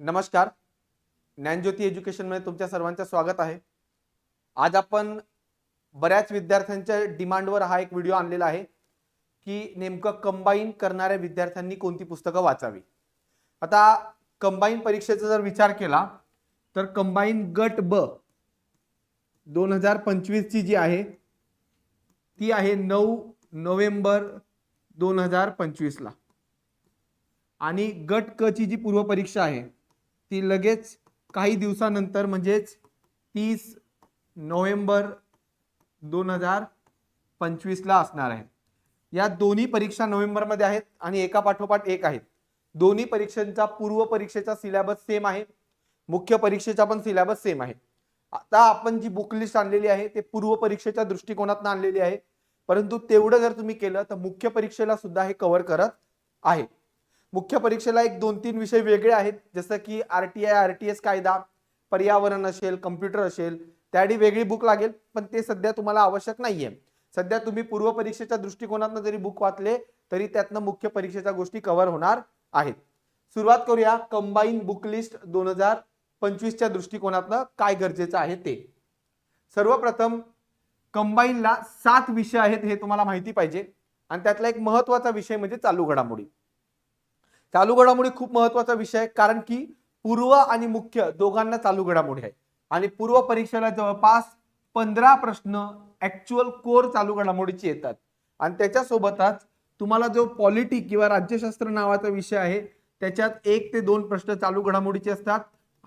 नमस्कार. ज्ञानज्योती एज्युकेशनमध्ये तुमच्या सर्वांचं स्वागत आहे. आज आपण बऱ्याच विद्यार्थ्यांच्या डिमांडवर हा एक व्हिडिओ आणलेला आहे की नेमकं कंबाईन करणाऱ्या विद्यार्थ्यांनी कोणती पुस्तकं वाचावी. आता कंबाईन परीक्षेचा जर विचार केला तर कंबाईन गट ब दोन हजार पंचवीसची जी आहे ती आहे नऊ नोव्हेंबर दोन हजार पंचवीसला. आणि गट क ची जी पूर्वपरीक्षा आहे ती लगेच काही दिवसानंतर म्हणजेच तीस नोव्हेंबर दोन हजार पंचवीसला असणार आहे. या दोन्ही परीक्षा नोव्हेंबरमध्ये आहेत आणि एका पाठोपाठ एक आहेत. दोन्ही परीक्षांचा पूर्व परीक्षेचा सिलेबस सेम आहे. मुख्य परीक्षेचा पण सिलेबस सेम आहे. आता आपण जी बुक लिस्ट आणलेली आहे ते पूर्व परीक्षेच्या दृष्टिकोनातून आणलेली आहे. परंतु तेवढं जर तुम्ही केलं तर मुख्य परीक्षेला सुद्धा हे कव्हर करत आहे. मुख्य परीक्षेला एक दोन तीन विषय वेगळे आहेत. जसं की R T I R T S कायदा पर्यावरण असेल कम्प्युटर असेल त्याआधी वेगळी बुक लागेल पण ते सध्या तुम्हाला आवश्यक नाहीये. सध्या तुम्ही पूर्व परीक्षेच्या दृष्टिकोनातून जरी बुक वाचले तरी त्यातनं मुख्य परीक्षेच्या गोष्टी कव्हर होणार आहेत. सुरुवात करूया कंबाईन बुक लिस्ट दोन हजार पंचवीसच्या दृष्टिकोनातनं काय गरजेचं आहे ते. सर्वप्रथम कंबाईनला सात विषय आहेत हे तुम्हाला माहिती पाहिजे. आणि त्यातला एक महत्त्वाचा विषय म्हणजे चालू घडामोडी. चालू घडामोडी खूप महत्त्वाचा विषय आहे कारण की पूर्व आणि मुख्य दोघांना चालू घडामोडी आहे. आणि पूर्व परीक्षेला जवळपास पंधरा प्रश्न ऍक्च्युअल कोर चालू घडामोडीचे येतात. आणि त्याच्यासोबतच तुम्हाला जो पॉलिटी किंवा राज्यशास्त्र नावाचा विषय आहे त्याच्यात एक ते दोन प्रश्न चालू घडामोडीचे असतात.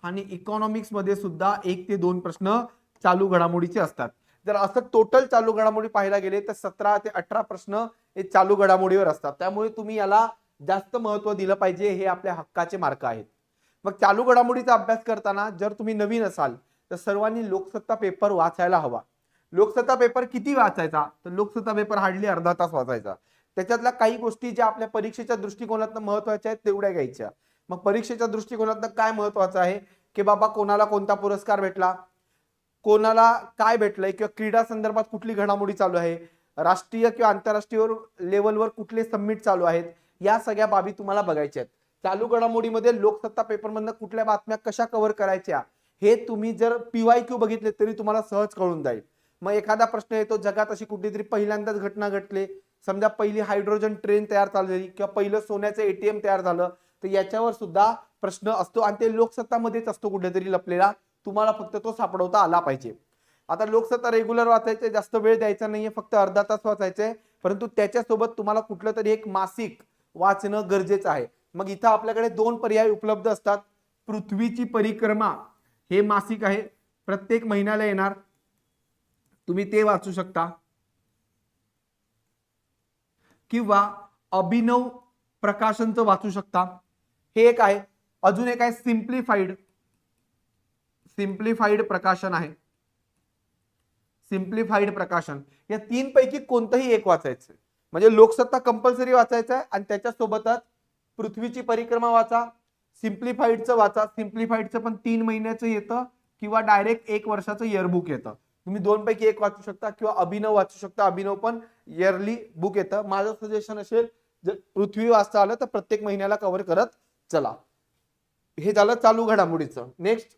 आणि इकॉनॉमिक्समध्ये सुद्धा एक ते दोन प्रश्न चालू घडामोडीचे असतात. जर असं टोटल चालू घडामोडी पाहायला गेले तर सतरा ते अठरा प्रश्न हे चालू घडामोडीवर असतात. त्यामुळे तुम्ही याला जास्त महत्त्व दिलं पाहिजे हे आपल्या हक्काचे मार्क आहेत. मग चालू घडामोडीचा अभ्यास करताना जर तुम्ही नवीन असाल तर सर्वांनी लोकसत्ता पेपर वाचायला हवा. लोकसत्ता पेपर किती वाचायचा? तर लोकसत्ता पेपर हार्डली अर्धा तास वाचायचा. त्याच्यातल्या काही गोष्टी ज्या आपल्या परीक्षेच्या दृष्टिकोनातून महत्त्वाच्या आहेत तेवढ्या घ्यायच्या. मग परीक्षेच्या दृष्टिकोनातनं काय महत्वाचं आहे? की बाबा कोणाला कोणता पुरस्कार भेटला? कोणाला काय भेटलंय? किंवा क्रीडा संदर्भात कुठली घडामोडी चालू आहे? राष्ट्रीय किंवा आंतरराष्ट्रीय लेवलवर कुठले सबमिट चालू आहेत? या सगळ्या बाबी तुम्हाला बघायच्या आहेत. चालू घडामोडीमध्ये लोकसत्ता पेपरमधनं कुठल्या बातम्या कशा कव्हर करायच्या हे तुम्ही जर पीवाय क्यू बघितले तरी तुम्हाला सहज कळून जाईल. मग एखादा प्रश्न येतो जगात अशी कुठली तरी पहिल्यांदाच घटना घडली समजा पहिली हायड्रोजन ट्रेन तयार झाली किंवा पहिलं सोन्याचं एटीएम तयार झालं तर याच्यावर सुद्धा प्रश्न असतो आणि ते लोकसत्तामध्येच असतो कुठेतरी लपलेला तुम्हाला फक्त तो सापडवता आला पाहिजे. आता लोकसत्ता रेग्युलर वाचायचे जास्त वेळ द्यायचा नाहीये फक्त अर्धा तास वाचायचे परंतु त्याच्यासोबत तुम्हाला कुठलं तरी एक मासिक वाचणं गरजेचं आहे. मग इथं आपल्याकडे दोन पर्याय उपलब्ध असतात. पृथ्वीची परिक्रमा हे मासिक आहे. प्रत्येक महिन्याला येणार. तुम्ही ते वाचू शकता. किंवा अभिनव प्रकाशनचं वाचू शकता. हे एक आहे. अजून एक आहे सिम्प्लिफाईड. सिम्प्लिफाईड प्रकाशन आहे. सिम्प्लिफाईड प्रकाशन. या तीन पैकी कोणतंही एक वाचायचं म्हणजे लोकसत्ता कंपल्सरी वाचायचं आहे आणि त्याच्यासोबतच पृथ्वीची परिक्रमा वाचा सिम्प्लिफाईडचं वाचा. सिम्प्लिफाईडचं पण तीन महिन्याचं येतं किंवा डायरेक्ट एक वर्षाचं इयरबुक येतं. तुम्ही दोन पैकी एक वाचू शकता किंवा अभिनव वाचू शकता. अभिनव पण इयरली बुक येतं. माझं सजेशन असेल जर पृथ्वी वाचता आलं तर प्रत्येक महिन्याला कव्हर करत चला. हे झालं चालू घडामोडीचं. नेक्स्ट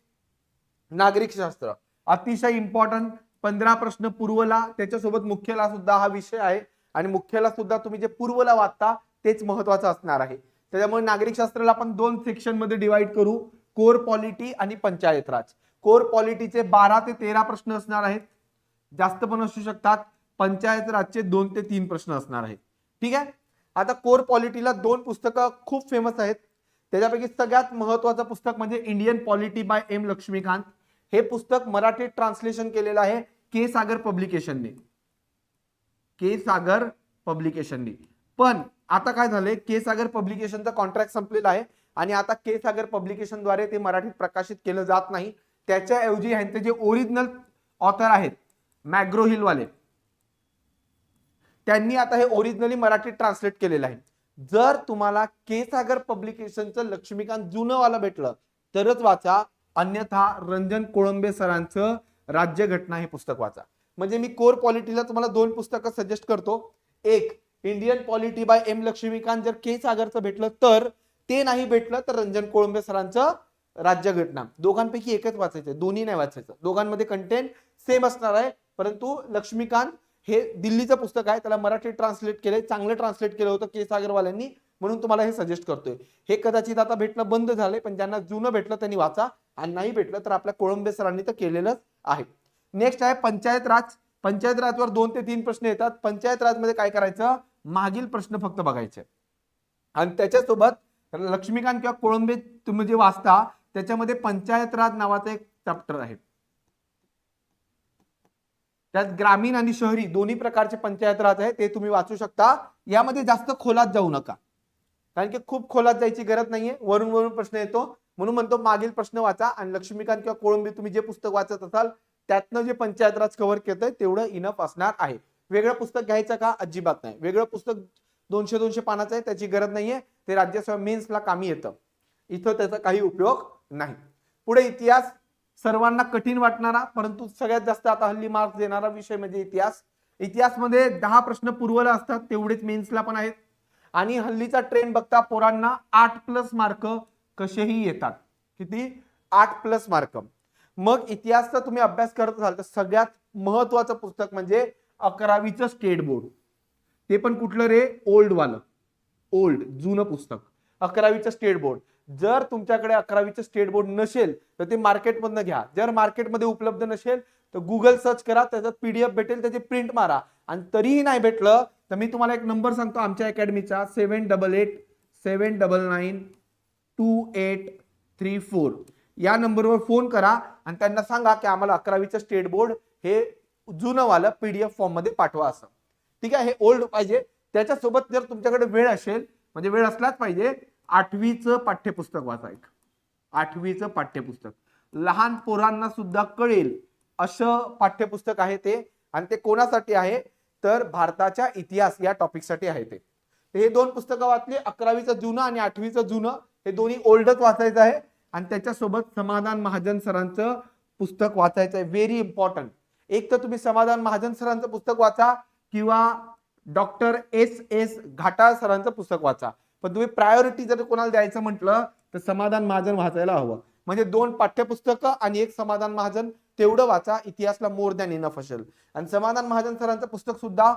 नागरिक शास्त्र. अतिशय इम्पॉर्टंट पंधरा प्रश्न पूर्वला त्याच्यासोबत मुख्यला सुद्धा हा विषय आहे. आणि मुख्यला सुद्धा तुम्ही जे पूर्वला वाचता तेच महत्वाचं असणार आहे. त्याच्यामुळे नागरिक शास्त्राला आपण दोन सेक्शनमध्ये डिवाइड करू. कोर पॉलिटी आणि पंचायत राज. कोर पॉलिटीचे बारा ते तेरा प्रश्न असणार आहेत. जास्त पण असू शकतात. पंचायत राजचे दोन ते तीन प्रश्न असणार आहेत. ठीक आहे? आता कोर पॉलिटीला दोन पुस्तकं खूप फेमस आहेत. त्याच्यापैकी सगळ्यात महत्वाचं पुस्तक म्हणजे Indian polity by M Laxmikant हे पुस्तक मराठीत ट्रान्सलेशन केलेलं आहे. के सागर पब्लिकेशनने के सागर पब्लिकेशननी पण आता काय झालंय? के सागर पब्लिकेशनचा कॉन्ट्रॅक्ट संपलेला आहे आणि आता के सागर पब्लिकेशनद्वारे ते मराठीत प्रकाशित केलं जात नाही. त्याच्याऐवजी ह्यांचे जे ओरिजिनल ऑथर आहेत मॅग्रो हिलवाले त्यांनी आता हे ओरिजिनली मराठीत ट्रान्सलेट केलेलं आहे. जर तुम्हाला के सागर पब्लिकेशनचं लक्ष्मीकांत जुनंवाला भेटलं तरच वाचा. अन्यथा रंजन कोळंबे सरांचं राज्यघटना हे पुस्तक वाचा. म्हणजे मी कोर पॉलिटीला तुम्हाला दोन पुस्तकं सजेस्ट करतो. एक Indian polity by M Laxmikant जर के सागरचं भेटलं तर ते नाही भेटलं तर रंजन कोळंबे सरांचं राज्यघटना. दोघांपैकी एकच वाचायचं दोन्ही नाही वाचायचं. दोघांमध्ये कंटेंट सेम असणार आहे परंतु लक्ष्मीकांत हे दिल्लीचं पुस्तक आहे त्याला मराठी ट्रान्सलेट केलंय चांगलं ट्रान्सलेट केलं होतं के सागरवाल्यांनी म्हणून तुम्हाला हे सजेस्ट करतोय. हे कदाचित आता भेटणं बंद झालंय पण ज्यांना जुनं भेटलं त्यांनी वाचा आणि नाही भेटलं तर आपल्या कोळंबे सरांनी तर केलेलंच आहे. नेक्स्ट आहे पंचायत राज. पंचायत राजवर दोन ते तीन प्रश्न येतात. पंचायत राजमध्ये काय करायचं? मागील प्रश्न फक्त बघायचे. आणि त्याच्यासोबत लक्ष्मीकांत किंवा कोळंबे तुम्ही जे वाचता त्याच्यामध्ये पंचायत राज नावाचा एक चॅप्टर आहे. त्यात ग्रामीण आणि शहरी दोन्ही प्रकारचे पंचायत राज आहे ते तुम्ही वाचू शकता. यामध्ये जास्त खोलात जाऊ नका. कारण की खूप खोलात जायची गरज नाहीये. वरून वरून प्रश्न येतो. म्हणून म्हणतो मागील प्रश्न वाचा आणि लक्ष्मीकांत किंवा कोळंबी तुम्ही जे पुस्तक वाचत असाल त्यातनं जे पंचायत राज कव्हर केलंय तेवढं इनफ असणार आहे. वेगळं पुस्तक घ्यायचं का? अजिबात नाही. वेगळं पुस्तक दोनशे दोनशे पानाचं आहे त्याची गरज नाहीये. ते राज्यसभा मेन्सला कामी येतं. इथं त्याचा काही उपयोग नाही. पुढे इतिहास सर्वांना कठीण वाटणारा परंतु सगळ्यात जास्त आता हल्ली मार्क्स देणारा विषय म्हणजे इतिहास. इतिहासमध्ये दहा प्रश्न पूर्वला असतात तेवढेच मेन्सला पण आहेत. आणि हल्लीचा ट्रेंड बघता पोरांना आठ प्लस मार्क कसेही येतात. किती? आठ प्लस मार्क मग इतिहासचा तुम्ही अभ्यास करत असाल तर सगळ्यात महत्वाचं पुस्तक म्हणजे अकरावीचं स्टेट बोर्ड. ते पण कुठलं रे? ओल्ड वालं. ओल्ड जुनं पुस्तक. अकरावीचं स्टेट बोर्ड. जर तुमच्याकडे अकरावीचं स्टेट बोर्ड नसेल तर ते मार्केटमधनं घ्या. जर मार्केटमध्ये उपलब्ध नसेल तर गुगल सर्च करा त्याच्यात पीडीएफ भेटेल त्याची प्रिंट मारा. आणि तरीही नाही भेटलं तर मी तुम्हाला एक नंबर सांगतो आमच्या अकॅडमीचा seven double eight seven double nine two eight three four या नंबरवर फोन करा आणि त्यांना सांगा की आम्हाला अकरावीचं स्टेट बोर्ड हे जुनंवालं पी डी एफ फॉर्ममध्ये पाठवा असं. ठीक आहे? हे ओल्ड पाहिजे. त्याच्यासोबत जर तुमच्याकडे वेळ असेल म्हणजे वेळ असलाच पाहिजे आठवीचं पाठ्यपुस्तक वाचा एक. आठवीचं पाठ्यपुस्तक. लहान पोरांना सुद्धा कळेल असं पाठ्यपुस्तक आहे ते आणि ते कोणासाठी आहे? तर भारताच्या इतिहास या टॉपिकसाठी आहे ते. हे दोन पुस्तकं वाचली अकरावीचं जुनं आणि आठवीचं जुनं. हे दोन्ही ओल्डच वाचायचं आहे. आणि त्याच्यासोबत समाधान महाजन सरांचं पुस्तक वाचायचं आहे. व्हेरी इम्पॉर्टंट एक तर तुम्ही समाधान महाजन सरांचं पुस्तक वाचा किंवा डॉक्टर एस एस घाटाळ सरांचं पुस्तक वाचा. पण तुम्ही प्रायोरिटी जर कोणाला द्यायचं म्हटलं तर समाधान महाजन वाचायला हवं. म्हणजे दोन पाठ्यपुस्तकं आणि एक समाधान महाजन तेवढं वाचा. इतिहासला मोर दॅन इनफ असेल. आणि समाधान महाजन सरांचं पुस्तक सुद्धा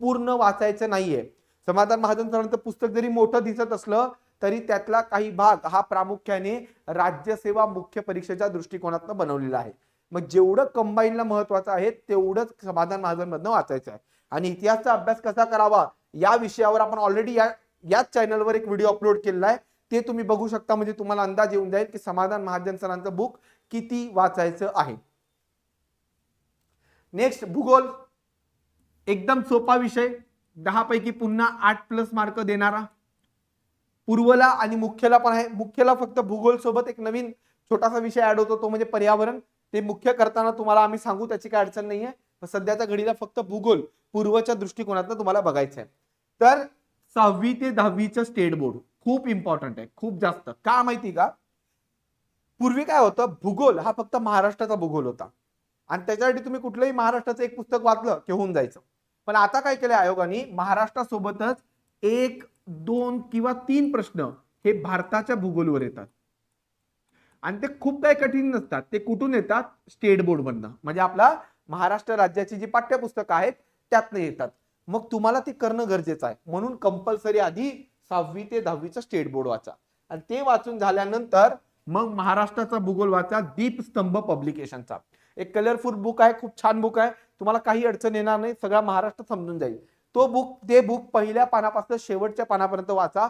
पूर्ण वाचायचं नाहीये. समाधान महाजन सरांचं पुस्तक जरी मोठं दिसत असलं तरी त्यातला काही भाग हा प्रामुख्याने राज्यसेवा मुख्य परीक्षेच्या दृष्टिकोनातून बनवलेला आहे. मग जेवढं कंबाईनला महत्वाचं आहे तेवढंच समाधान महाजनमधनं वाचायचं आहे. आणि इतिहासचा अभ्यास कसा करावा या विषयावर आपण ऑलरेडी या याच चॅनलवर एक व्हिडिओ अपलोड केलेला आहे. ते तुम्ही बघू शकता म्हणजे तुम्हाला अंदाज येऊन जाईल की समाधान महाजन सरांचं बुक किती वाचायचं आहे. नेक्स्ट भूगोल. एकदम सोपा विषय. दहा पैकी पुन्हा आठ प्लस मार्क देणारा. पूर्वला आणि मुख्यला पण आहे. मुख्यला फक्त भूगोल सोबत एक नवीन छोटासा विषय ऍड होतो तो म्हणजे पर्यावरण. ते मुख्य करताना तुम्हाला आम्ही सांगू त्याची काय अडचण नाहीये. सध्याच्या घडीला फक्त भूगोल पूर्वच्या दृष्टिकोनातून तुम्हाला बघायचं आहे. तर सहावी ते दहावीचं स्टेट बोर्ड खूप इम्पॉर्टंट आहे खूप जास्त. का माहिती का? पूर्वी काय होतं भूगोल हा फक्त महाराष्ट्राचा भूगोल होता. आणि त्याच्यासाठी तुम्ही कुठलंही महाराष्ट्राचं एक पुस्तक वाचलं की होऊन जायचं. पण आता काय केलं आयोगाने? महाराष्ट्रासोबतच एक दोन किंवा तीन प्रश्न हे भारताच्या भूगोलवर येतात. आणि ते खूप काही कठीण नसतात. ते कुठून येतात? स्टेट बोर्डमधनं. म्हणजे आपला महाराष्ट्र राज्याची जी पाठ्यपुस्तकं आहेत त्यातनं येतात. मग तुम्हाला ते करणं गरजेचं आहे. म्हणून कंपल्सरी आधी सहावी ते दहावीचं स्टेट बोर्ड वाचा. आणि ते वाचून झाल्यानंतर मग महाराष्ट्राचा भूगोल वाचा दीपस्तंभ पब्लिकेशनचा. एक कलरफुल बुक आहे खूप छान बुक आहे. तुम्हाला काही अडचण येणार नाही. सगळा महाराष्ट्र समजून जाईल. तो बुक ते बुक पहिल्या पानापासून शेवटच्या पानापर्यंत वाचा.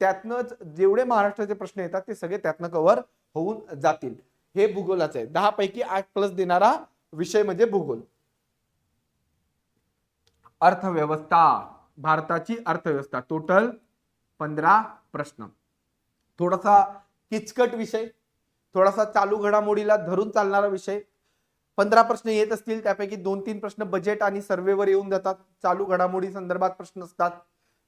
त्यातनंच जेवढे महाराष्ट्राचे प्रश्न येतात ते सगळे त्यातनं कव्हर होऊन जातील. हे भूगोलाचं आहे. दहा पैकी आठ प्लस देणारा विषय म्हणजे भूगोल. अर्थव्यवस्था. भारताची अर्थव्यवस्था. टोटल पंधरा प्रश्न. थोडासा किचकट विषय. थोडासा चालू घडामोडीला धरून चालणारा विषय. पंधरा प्रश्न येत असतील त्यापैकी दोन तीन प्रश्न बजेट आणि सर्वेवर येऊन जातात. चालू घडामोडी संदर्भात प्रश्न असतात.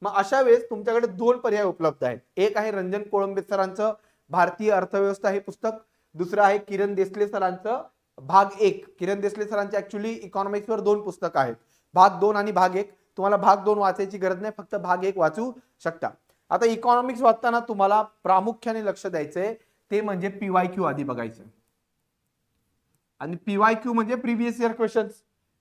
मग अशा वेळेस तुमच्याकडे दोन पर्याय उपलब्ध आहेत. एक आहे रंजन कोळंबे सरांचं भारतीय अर्थव्यवस्था हे पुस्तक. दुसरं आहे किरण देसले सरांचं भाग एक. किरण देसले सरांचे ऍक्च्युली इकॉनॉमिक्सवर दोन पुस्तक आहेत. भाग दोन आणि भाग एक. तुम्हाला भाग दोन वाचायची गरज नाही फक्त भाग एक वाचू शकता. आता इकॉनॉमिक्स वाचताना तुम्हाला प्रामुख्याने लक्ष द्यायचंय ते म्हणजे पीवाय क्यू आधी बघायचं. आणि पीवाय क्यू म्हणजे previous year question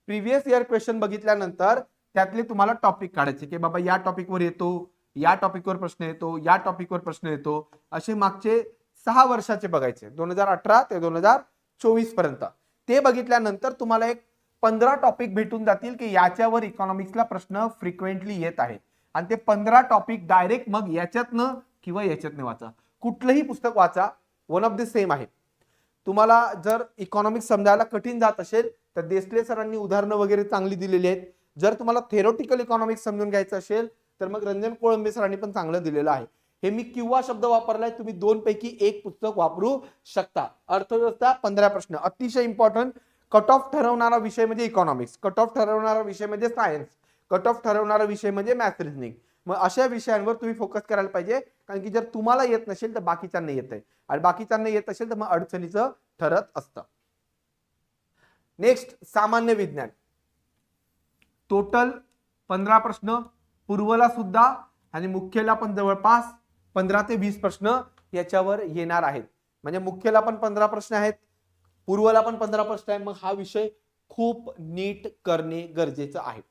previous year question बघितल्यानंतर त्यातले तुम्हाला टॉपिक काढायचे की बाबा या टॉपिकवर येतो या टॉपिकवर प्रश्न येतो या टॉपिकवर प्रश्न येतो असे मागचे सहा वर्षाचे बघायचे. दोन हजार अठरा ते दोन हजार चोवीसपर्यंत. ते बघितल्यानंतर तुम्हाला एक पंधरा टॉपिक भेटून जातील की याच्यावर इकॉनॉमिक्सला प्रश्न फ्रिक्वेंटली येत आहे. आणि ते पंधरा टॉपिक डायरेक्ट मग याच्यातनं किंवा याच्यातनं वाचा. कुठलंही पुस्तक वाचा. वन ऑफ द सेम आहे. तुम्हाला जर इकॉनॉमिक्स समजायला कठीण जात असेल तर देसले सरांनी उदाहरणं वगैरे चांगली दिलेली आहेत. जर तुम्हाला थेरोटिकल इकॉनॉमिक्स समजून घ्यायचं असेल तर मग रंजन कोळंबे सरांनी पण चांगलं दिलेलं आहे. हे मी किंवा शब्द वापरलाय तुम्ही दोन पैकी एक पुस्तक वापरू शकता. अर्थव्यवस्था पंधरा प्रश्न. अतिशय इम्पॉर्टंट कट ऑफ ठरवणारा विषय म्हणजे इकॉनॉमिक्स कट ऑफ ठरवणारा विषय म्हणजे सायन्स कट ऑफ ठरवणारा विषय म्हणजे मॅथ रिझनिंग मग अशा विषयांवर तुम्ही फोकस करायला पाहिजे. कारण की जर तुम्हाला येत नसेल तर बाकीच्यांना येत आहे आणि बाकीच्यांना येत असेल तर मग अडचणीचं ठरत असतं. नेक्स्ट सामान्य विज्ञान. टोटल पंधरा प्रश्न पूर्वला सुद्धा आणि मुख्यला पण जवळपास पंधरा ते वीस प्रश्न याच्यावर येणार आहेत. म्हणजे मुख्यला पण पंधरा प्रश्न आहेत पूर्वला पण पंधरा प्रश्न आहे मग हा विषय खूप नीट करणे गरजेचं आहे.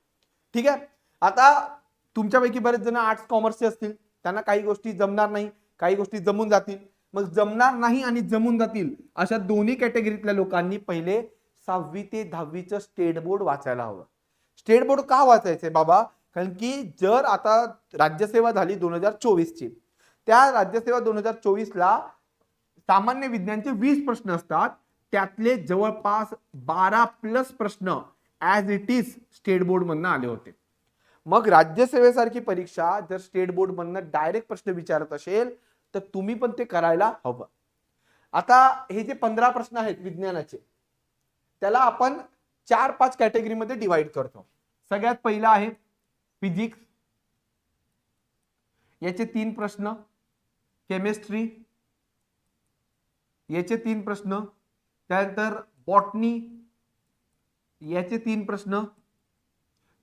ठीक आहे? आता तुमच्यापैकी बरेच जण आर्ट्स कॉमर्सचे असतील. त्यांना काही गोष्टी जमणार नाही काही गोष्टी जमून जातील. मग जमणार नाही आणि जमून जातील अशा दोन्ही कॅटेगरीतल्या लोकांनी पहिले सहावी ते दहावीचं स्टेट बोर्ड वाचायला हवं. स्टेट बोर्ड का वाचायचंय बाबा? कारण की जर आता राज्यसेवा झाली दोन हजार चोवीसची त्या राज्यसेवा दोन हजार चोवीसला सामान्य विज्ञानचे वीस प्रश्न असतात. त्यातले जवळपास बारा प्लस प्रश्न ॲज इट इज स्टेट बोर्डमधनं आले होते. मग राज्यसेवेसारखी परीक्षा जर स्टेट बोर्ड मधनं डायरेक्ट प्रश्न विचारत असेल तर तुम्ही पण ते करायला हवं. आता हे जे पंधरा प्रश्न आहेत विज्ञानाचे त्याला आपण चार पाच कॅटेगरीमध्ये डिवाइड करतो. सगळ्यात पहिला आहे फिजिक्स याचे तीन प्रश्न केमिस्ट्री याचे तीन प्रश्न त्यानंतर बॉटनी याचे तीन प्रश्न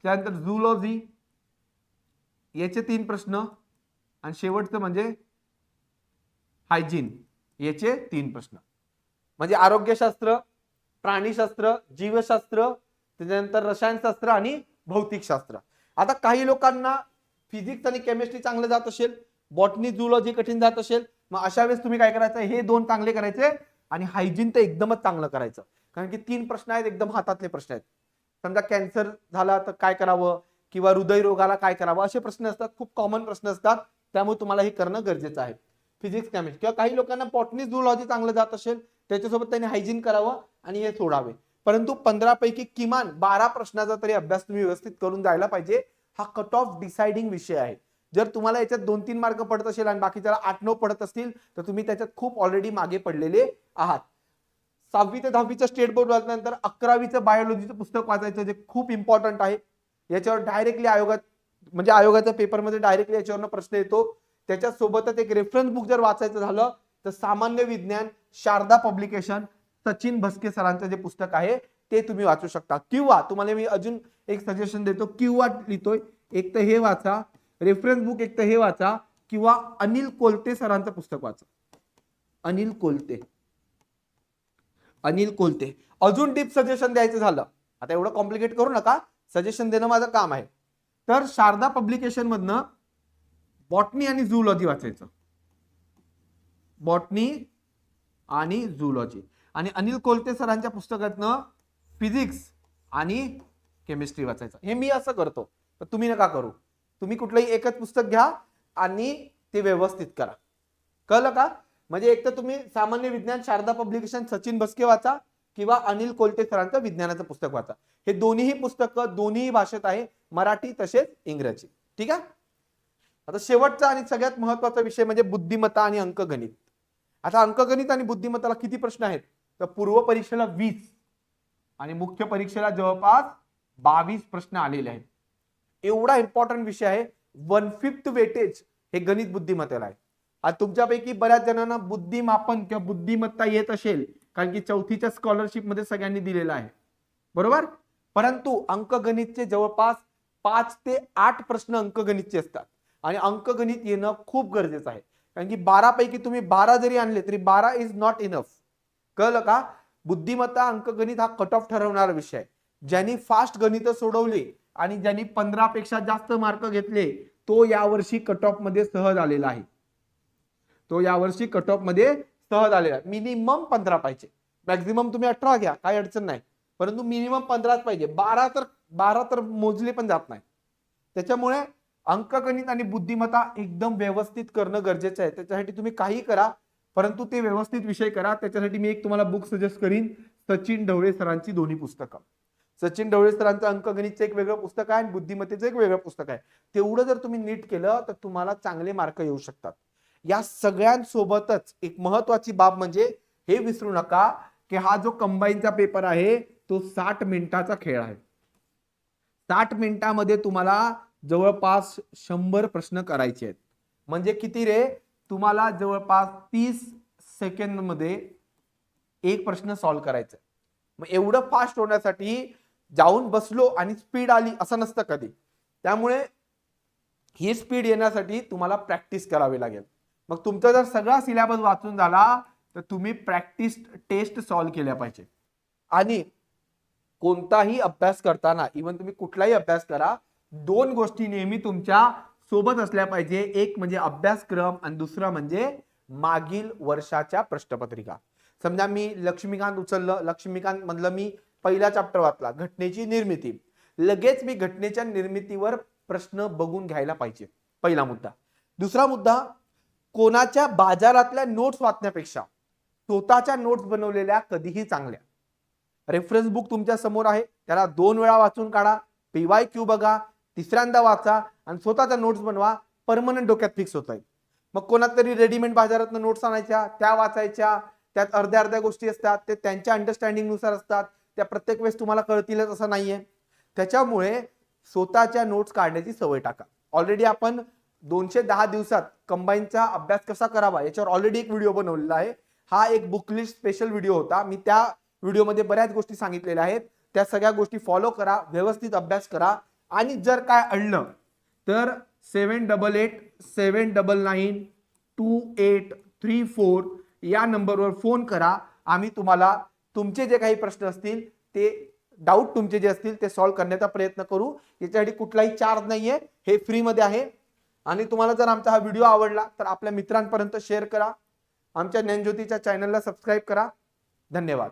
त्यानंतर झुलॉजी याचे तीन प्रश्न आणि शेवटचं म्हणजे हायजीन याचे तीन प्रश्न. म्हणजे आरोग्यशास्त्र प्राणीशास्त्र जीवशास्त्र त्याच्यानंतर रसायनशास्त्र आणि भौतिकशास्त्र. आता काही लोकांना फिजिक्स आणि केमिस्ट्री चांगलं जात असेल बॉटनी झुलॉजी कठीण जात असेल मग अशा वेळेस तुम्ही काय करायचं? हे दोन चांगले करायचे आणि हायजीन तर एकदमच चांगलं करायचं. कारण की तीन प्रश्न आहेत एकदम हातातले प्रश्न आहेत. समजा कॅन्सर झाला तर काय करावं? किंवा हृदयरोगाला काय करावं? असे प्रश्न असतात. खूप कॉमन प्रश्न असतात. त्यामुळे तुम्हाला हे करणं गरजेचं आहे. फिजिक्स केमिस्ट्री किंवा काही लोकांना बॉटनी झुलॉजी चांगलं जात असेल त्याच्यासोबत त्यांनी हायजीन करावं आणि हे सोडावे. परंतु पंधरापैकी किमान बारा प्रश्नाचा तरी अभ्यास तुम्ही व्यवस्थित करून जायला पाहिजे. हा कट ऑफ डिसाइडिंग विषय आहे. जर तुम्हाला याच्यात दोन तीन मार्क पडत असेल आणि बाकीच्याला आठ नऊ पडत असतील तर तुम्ही त्याच्यात खूप ऑलरेडी मागे पडलेले आहात. सहावी ते दहावीचं स्टेट बोर्ड वाचल्यानंतर अकरावीचं बायोलॉजीचं पुस्तक वाचायचं जे खूप इम्पॉर्टंट आहे. याच्यावर डायरेक्टली आयोगात म्हणजे आयोगाच्या पेपरमध्ये डायरेक्टली याच्यावरनं प्रश्न येतो. त्याच्या सोबतच एक रेफरन्स बुक जर वाचायचं झालं तर सामान्य विज्ञान शारदा पब्लिकेशन सचिन भस्के सरांचं जे पुस्तक आहे ते तुम्ही वाचू शकता. किंवा तुम्हाला मी अजून एक सजेशन देतो किंवा लिहितोय एक तर हे वाचा रेफरन्स बुक एक तर हे वाचा किंवा अनिल कोलते सरांचं पुस्तक वाचा. अनिल कोलते. अनिल कोलते. अजून डीप सजेशन द्यायचं झालं. आता एवढं कॉम्प्लिकेट करू नका. सजेशन देणं माझं काम आहे. तर शारदा पब्लिकेशन मधनं बॉटनी आणि झुलॉजी वाचायचं. बॉटनी आणि झुलॉजी आणि अनिल कोलते सरांच्या पुस्तकातनं फिजिक्स आणि केमिस्ट्री वाचायचं. हे मी असं करतो. तर तुम्ही नका करू. तुम्ही कुठलंही एकच पुस्तक घ्या आणि ते व्यवस्थित करा. कळलं का? म्हणजे एक तर तुम्ही सामान्य विज्ञान शारदा पब्लिकेशन सचिन बसके वाचा. किंवा अनिल कोलते सरांचं विज्ञानाचं पुस्तक वाचा. हे दोन्हीही पुस्तकं दोन्हीही भाषेत आहे मराठी तसेच इंग्रजी. ठीक आहे? आता शेवटचा आणि सगळ्यात महत्त्वाचा विषय म्हणजे बुद्धिमत्ता आणि अंकगणित. आता अंकगणित आणि बुद्धिमत्ताला किती प्रश्न आहेत? तर पूर्व परीक्षेला वीस आणि मुख्य परीक्षेला जवळपास बावीस प्रश्न आलेले आहेत. एवढा इम्पॉर्टंट विषय आहे. वन फिफ्थ वेटेज हे गणित बुद्धिमत्तेला आहे. आता तुमच्यापैकी बऱ्याच जणांना बुद्धिमापन किंवा बुद्धिमत्ता येत असेल कारण की चौथीच्या स्कॉलरशिपमध्ये सगळ्यांनी दिलेलं आहे. बरोबर? परंतु अंकगणितचे जवळपास पाच ते आठ प्रश्न अंकगणितचे असतात. आणि अंकगणित येणं खूप गरजेचं आहे. कारण की बारा पैकी तुम्ही बारा जरी आणले तरी बारा इज नॉट इनफ कळलं का? बुद्धिमत्ता अंकगणित हा कट ऑफ ठरवणारा विषय आहे. ज्यांनी फास्ट गणित सोडवले आणि ज्यांनी पंधरा पेक्षा जास्त मार्क घेतले तो यावर्षी कट ऑफमध्ये सहज आलेला आहे. तो यावर्षी कट ऑफमध्ये सहज आलेला आहे. मिनिमम पंधरा पाहिजे. मॅक्झिमम तुम्ही अठरा घ्या. काही अडचण नाही. परंतु मिनिमम पंधराच पाहिजे. बारा तर बारा तर मोजले पण जात नाही. त्याच्यामुळे अंकगणित आणि बुद्धिमत्ता एकदम व्यवस्थित करणं गरजेचं आहे. त्याच्यासाठी तुम्ही काही करा. परंतु ते व्यवस्थित विषय करा. त्याच्यासाठी मी एक तुम्हाला बुक सजेस्ट करीन. सचिन ढवळे सरांची दोन्ही पुस्तकं. सचिन ढवळे सरांचं अंकगणितचं एक वेगळं पुस्तक आहे आणि बुद्धिमत्तेचं एक वेगळं पुस्तक आहे. तेवढं जर तुम्ही नीट केलं तर तुम्हाला चांगले मार्क येऊ शकतात. या सगळ्यांसोबतच एक महत्वाची बाब म्हणजे हे विसरू नका की हा जो कंबाईनचा पेपर आहे तो साठ मिनिटाचा खेळ आहे. साठ मिनिटामध्ये तुम्हाला जवळपास शंभर प्रश्न करायचे आहेत. म्हणजे किती रे? तुम्हाला जवळपास तीस सेकंदमध्ये एक प्रश्न सॉल्व्ह करायचा मग एवढं फास्ट होण्यासाठी जाऊन बसलो आणि स्पीड आली असं नसतं कधी. त्यामुळे ही स्पीड येण्यासाठी तुम्हाला प्रॅक्टिस करावी लागेल. मग तुमचा जर सगळा सिलेबस वाचून झाला तर तुम्ही प्रॅक्टिस टेस्ट सॉल्व्ह केल्या पाहिजे. आणि कोणताही अभ्यास करताना इवन तुम्ही कुठलाही अभ्यास करा दोन गोष्टी नेहमी तुमच्यासोबत असल्या पाहिजे. एक म्हणजे अभ्यासक्रम आणि दुसरा म्हणजे मागील वर्षाच्या प्रश्नपत्रिका. समजा मी लक्ष्मीकांत उचललं लक्ष्मीकांत मधलं मी पहिला चॅप्टर वाचला घटनेची निर्मिती. लगेच मी घटनेच्या निर्मितीवर प्रश्न बघून घ्यायला पाहिजे पहिला मुद्दा. दुसरा मुद्दा कोणाच्या बाजारातल्या नोट्स वाचण्यापेक्षा स्वतःच्या नोट्स बनवलेल्या कधीही चांगल्या. रेफरन्स बुक तुमच्यासमोर आहे. त्याला दोन वेळा वाचून काढा. पीवाय क्यू बघा. तिसऱ्यांदा वाचा आणि स्वतःच्या नोट्स बनवा. परमनंट डोक्यात फिक्स होत आहे मग कोणात तरी रेडीमेड बाजारातनं नोट्स आणायच्या त्या वाचायच्या त्यात अर्ध्या अर्ध्या गोष्टी असतात ते त्यांच्या अंडरस्टँडिंगनुसार असतात त्या प्रत्येक वेळेस तुम्हाला कळतीलच असं नाहीये. त्याच्यामुळे स्वतःच्या नोट्स काढण्याची सवय टाका. ऑलरेडी आपण दोनशे दहा दिवसात कंबाईनचा अभ्यास कसा करावा याच्यावर ऑलरेडी एक व्हिडिओ बनवलेला आहे. हा एक बुकलिस्ट स्पेशल व्हिडिओ होता. मी त्या व्हिडिओमध्ये बऱ्याच गोष्टी सांगितलेल्या आहेत. त्या सगळ्या गोष्टी फॉलो करा व्यवस्थित अभ्यास करा. आणि जर काय अडलं तर seven double eight seven double nine two eight three four या नंबरवर फोन करा. आम्ही तुम्हाला तुमचे जे काही प्रश्न असतील ते डाऊट तुमचे जे असतील ते सॉल्व्ह करण्याचा प्रयत्न करू. याच्यासाठी कुठलाही चार्ज नाही आहे हे फ्रीमध्ये आहे. आणि तुम्हाला जर आमचा हा व्हिडिओ आवडला तर आपल्या मित्रांपर्यंत शेअर करा. आमच्या ज्ञानज्योतीच्या चॅनलला सबस्क्राईब करा. धन्यवाद.